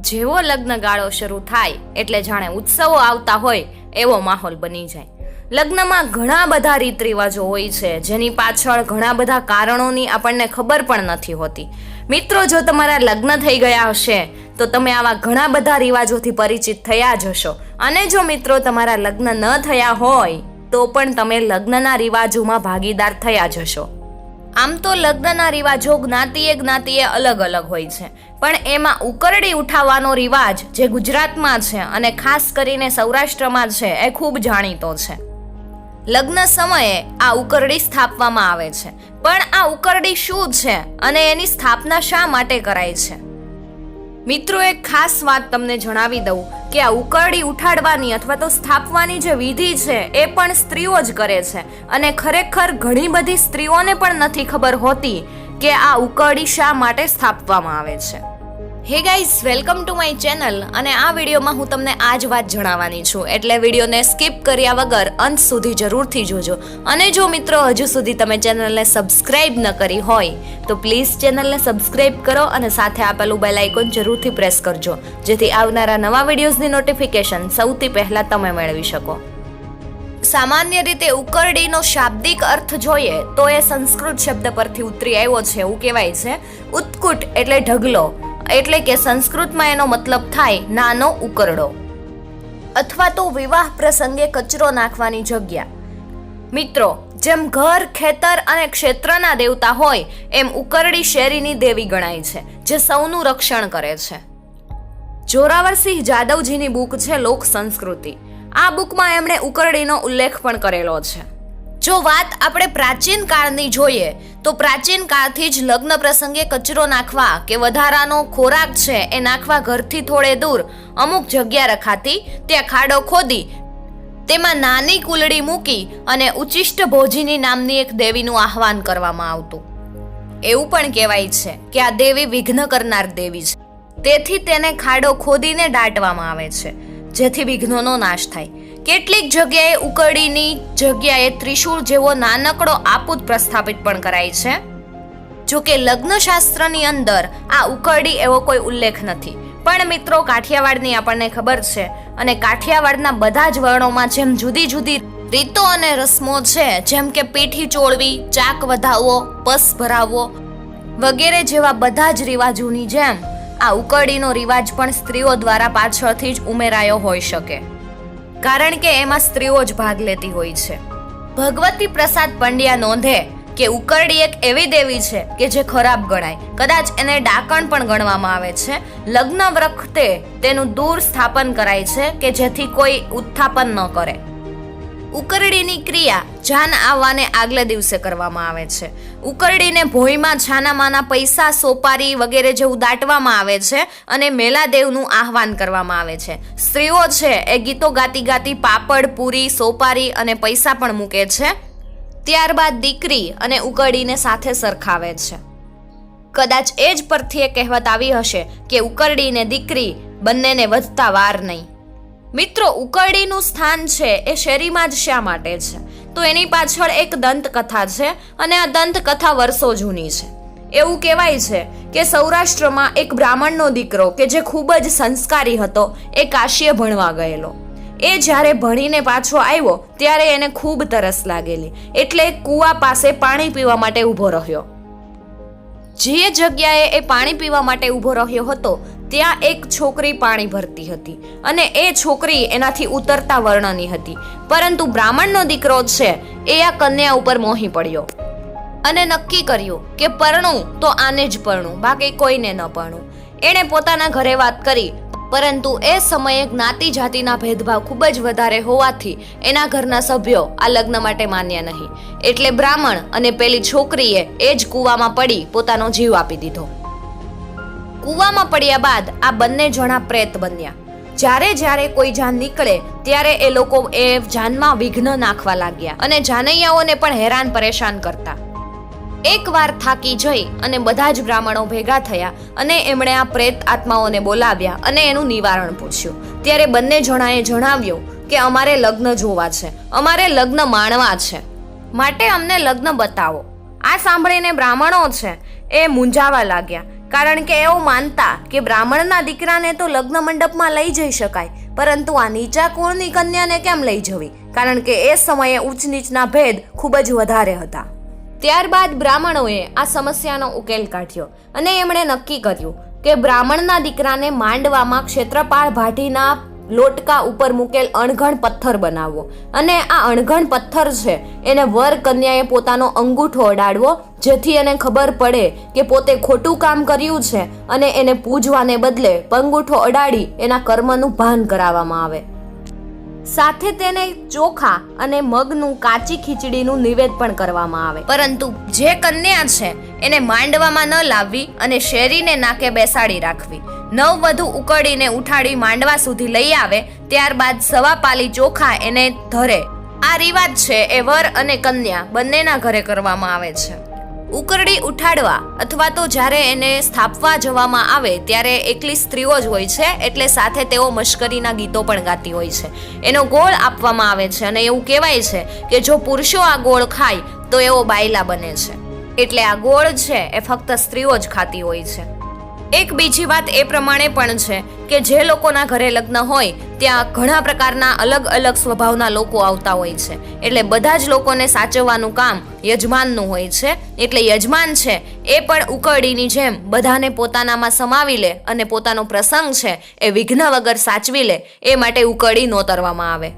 જેવો લગ્ન ગાળો શરૂ થાય એટલે જાણે ઉત્સવો આવતા હોય એવો માહોલ બની જાય. લગ્નમાં ઘણા બધા રીત રિવાજો હોય છે, જેની પાછળ ઘણા બધા કારણોની આપણને ખબર પણ નથી હોતી. મિત્રો, જો તમારા લગ્ન થઈ ગયા હશે, તો તમે આવા ઘણા બધા રિવાજોથી પરિચિત થયા જ હશો. અને જો મિત્રો, તમારા લગ્ન ન થયા હોય, તો પણ તમે લગ્નના રિવાજોમાં ભાગીદાર થયા જ હશો. આમ તો લગ્નના રિવાજો જ્ઞાતિએ જ્ઞાતિએ અલગ અલગ હોય છે. પણ એમાં ઉકરડી ઉઠાવવાનો રિવાજ જે ગુજરાતમાં છે અને ખાસ કરીને સૌરાષ્ટ્રમાં છે એ ખૂબ જાણીતો છે. લગ્ન સમયે આ ઉકરડી સ્થાપવામાં આવે છે. પણ આ ઉકરડી શું છે અને એની સ્થાપના શા માટે કરાય છે? મિત્રો એક ખાસ વાત તમને જણાવી દઉં કે આ ઉકરડી ઉઠાડવાની અથવા તો સ્થાપવાની જે વિધિ છે એ પણ સ્ત્રીઓ જ કરે છે. અને ખરેખર ઘણી બધી સ્ત્રીઓને પણ નથી ખબર હોતી કે આ ઉકરડી શા માટે સ્થાપવામાં આવે છે. Hey guys welcome to my channel અને આ વિડીયોમાં હું તમને આ જ વાત જણાવવાની છું. એટલે વિડીયોને સ્કીપ કર્યા વગર અંત સુધી જરૂરથી જોજો. અને જો મિત્રો હજુ સુધી તમે ચેનલને સબસ્ક્રાઇબ ન કરી હોય, તો પ્લીઝ ચેનલને સબસ્ક્રાઇબ કરો અને સાથે આપેલું બેલ આઇકોન જરૂરથી પ્રેસ કરજો, જેથી આવનારા નવા વિડીયોઝની નોટિફિકેશન સૌથી પહેલાં તમે મેળવી શકો. સામાન્ય રીતે ઉકરડીનો શાબ્દિક અર્થ જોઈએ તો એ સંસ્કૃત શબ્દ પરથી ઉતરી આવ્યો છે, એવું કહેવાય છે. ઉત્કુટ એટલે ઢગલો. એટલે કે સંસ્કૃતમાં એનો મતલબ થાય નાનો ઉકરડો. અથવા તો વિવાહ પ્રસંગે કચરો નાખવાની જગ્યા. મિત્રો, જેમ ઘર, ખેતર અને ક્ષેત્રના દેવતા હોય, એમ ઉકરડી શેરીની દેવી ગણાય છે, જે સૌનું રક્ષણ કરે છે. જોરાવરસિંહ જાદવજીની બુક છે લોક સંસ્કૃતિ. આ બુકમાં એમણે ઉકરડીનો ઉલ્લેખ પણ કરેલો છે. જો વાત આપણે પ્રાચીન કાળની જોઈએ, તો પ્રાચીન કાળથી જ લગ્ન પ્રસંગે કચરો નાખવા કે વધારાનો ખોરાક છે એ નાખવા ઘરથી થોડે દૂર, અમુક જગ્યા રખાતી, ત્યાં ખાડો ખોદી, તેમાં નાની કુલડી મૂકી અને ઉચિષ્ટ ભોજીની નામની એક દેવીનું આહવાન કરવામાં આવતું. એવું પણ કહેવાય છે કે આ દેવી વિઘ્ન કરનાર દેવી છે. તેથી તેને ખાડો ખોદીને દાટવામાં આવે છે, જેથી વિઘ્નોનો નાશ થાય. કેટલીક જગ્યાએ ઉકરડીની જગ્યાએ ત્રિશૂળ જેવો નાનકડો આપૂત પ્રસ્થાપિત પણ કરાય છે. જો કે લગ્નશાસ્ત્રની અંદર આ ઉકરડી એવો કોઈ ઉલ્લેખ નથી. પણ મિત્રો, કાઠિયાવાડની આપણને ખબર છે અને કાઠિયાવાડના બધા જ વર્ણોમાં જેમ જુદી જુદી રીતો અને રસમો છે, જેમ કે પેઠી ચોળવી, ચાક વધાવવો પસ ભરાવવો વગેરે જેવા બધા જ રિવાજોની જેમ આ ઉકરડીનો રિવાજ પણ સ્ત્રીઓ દ્વારા પાછળથી જ ઉમેરાયો હોઈ શકે. કારણ કે એમાં સ્ત્રીઓ જ ભાગ લેતી હોય છે. ભગવતી પ્રસાદ પંડ્યા નોંધે કે ઉકરડી એક એવી દેવી છે કે જે ખરાબ ગણાય. કદાચ એને ડાકણ પણ ગણવામાં આવે છે. લગ્ન વખતે તેનું દૂર સ્થાપન કરાય છે કે જેથી કોઈ ઉત્થાપન ન કરે. ઉકરડીની ક્રિયા જાન આવવાને આગલે દિવસે કરવામાં આવે છે. ઉકરડીને ભોયમાં છાનામાના પૈસા, સોપારી વગેરે જેવું દાટવામાં આવે છે અને મેલાદેવનું આહવાન કરવામાં આવે છે. સ્ત્રીઓ છે એ ગીતો ગાતી ગાતી પાપડ, પૂરી, સોપારી અને પૈસા પણ મૂકે છે. ત્યારબાદ દીકરી અને ઉકરડીને સાથે સરખાવે છે. કદાચ એ જ પરથી એ કહેવત આવી હશે કે ઉકરડીને દીકરી બંનેને વધતા વાર નહીં. મિત્રો, ઉકરડીનું સ્થાન છે, એ શેરીમાં જ શા માટે છે? તો એની પાછળ એક દંતકથા છે અને આ દંતકથા વર્ષો જૂની છે. એવું કહેવાય છે કે સૌરાષ્ટ્રમાં એક બ્રાહ્મણનો દીકરો કે જે ખૂબ જ સંસ્કારી હતો, એ કાશીએ ભણવા ગયેલો. એ જ્યારે ભણીને પાછો આવ્યો, ત્યારે એને ખૂબ તરસ લાગેલી. એટલે કૂવા પાસે પાણી પીવા માટે ઊભો રહ્યો. જે જગ્યાએ એ પાણી પીવા માટે ઊભો રહ્યો હતો, ત્યાં એક છોકરી પાણી ભરતી હતી અને એ છોકરી એનાથી ઉતરતા વર્ણની હતી. પરંતુ બ્રાહ્મણનો દીકરો છે, એ આ કન્યા ઉપર મોહી પડ્યો અને નક્કી કર્યું કે પરણું તો આને જ પરણું, બાકી કોઈને ન પરણું. એણે પોતાના ઘરે વાત કરી પરંતુ એ સમયે જ્ઞાતિ જાતિના ભેદભાવ ખૂબ જ વધારે હોવાથી એના ઘરના સભ્યો આ લગ્ન માટે માન્ય નહીં. એટલે બ્રાહ્મણ અને પેલી છોકરીએ એ જ કૂવામાં પડી પોતાનો જીવ આપી દીધો. કૂવામાં પડ્યા બાદ આ બંને જણા પ્રેત બન્યા. જ્યારે જ્યારે કોઈ જાન નીકળે ત્યારે એ લોકો એ જાનમાં વિઘ્ન નાખવા લાગ્યા અને જાનૈયાઓને પણ હેરાન પરેશાન કરતા. એકવાર થાકી જઈ અને બધા જ બ્રાહ્મણો ભેગા થયા અને એમણે આ પ્રેત આત્માઓને બોલાવ્યા અને એનું નિવારણ પૂછ્યું. ત્યારે બંને જણાએ જણાવ્યું કે અમારે લગ્ન જોવા છે, અમારે લગ્ન માણવા છે. માટે અમને લગ્ન બતાવો. આ સાંભળીને બ્રાહ્મણો છે એ મૂંઝાવા લાગ્યા, કારણ કે એઓ માનતા કે બ્રાહ્મણના દીકરાને તો લગ્ન મંડપમાં લઈ જઈ શકાય, પરંતુ આ નીચા કુળની કન્યાને કેમ લઈ જવી? કારણ કે એ સમયે ઊંચ નીચના ભેદ ખૂબ જ વધારે હતા. ત્યારબાદ બ્રાહ્મણોએ આ સમસ્યાનો ઉકેલ કાઢ્યો અને એમણે નક્કી કર્યું કે બ્રાહ્મણના દીકરાને માંડવામાં ક્ષેત્રપાળ ભાટીના લોટકા ઉપર મૂકેલ અણઘણ પથ્થર બનાવવો. અને આ અણઘણ પથ્થર છે, એને વર કન્યાએ પોતાનો અંગૂઠો અડાડવો, જેથી એને ખબર પડે કે પોતે ખોટું કામ કર્યું છે અને એને પૂજવાને બદલે અંગૂઠો અડાડી એના કર્મનું ભાન કરાવવામાં આવે. સાથે તેને ચોખા અને મગનું કાચી ખીચડીનું નિવેદ પણ કરવામાં આવે. પરંતુ જે કન્યા છે, એને માંડવામાં ન લાવવી અને શેરીને નાકે બેસાડી રાખવી. નવ વધુ ઉકળીને ઉઠાડી માંડવા સુધી લઈ આવે, ત્યારબાદ સવા પાલી ચોખા એને ધરે. આ રિવાજ છે એ વર અને કન્યા બંનેના ઘરે કરવામાં આવે છે. ઉકરડી ઉઠાડવા અથવા તો જ્યારે એને સ્થાપવા જવામાં આવે ત્યારે એકલી સ્ત્રીઓ જ હોય છે, એટલે સાથે તેઓ મશ્કરીના ગીતો પણ ગાતી હોય છે. એનો ગોળ આપવામાં આવે છે અને એવું કહેવાય છે કે જો પુરુષો આ ગોળ ખાય તો એવો બાયલા બને છે. એટલે આ ગોળ છે, એ ફક્ત સ્ત્રીઓ જ ખાતી હોય છે. એક બીજી વાત એ પ્રમાણે પણ છે કે જે લોકોના ઘરે લગ્ન હોય, ત્યાં ઘણા પ્રકારના અલગ અલગ સ્વભાવના લોકો આવતા હોય છે. એટલે બધા જ લોકોને સાચવવાનું કામ યજમાનનું હોય છે. એટલે યજમાન છે એ પણ ઉકરડીની જેમ બધાને પોતાનામાં સમાવી લે અને પોતાનો પ્રસંગ છે એ વિઘ્ન વગર સાચવી લે, એ માટે ઉકરડી નોતરવામાં આવે.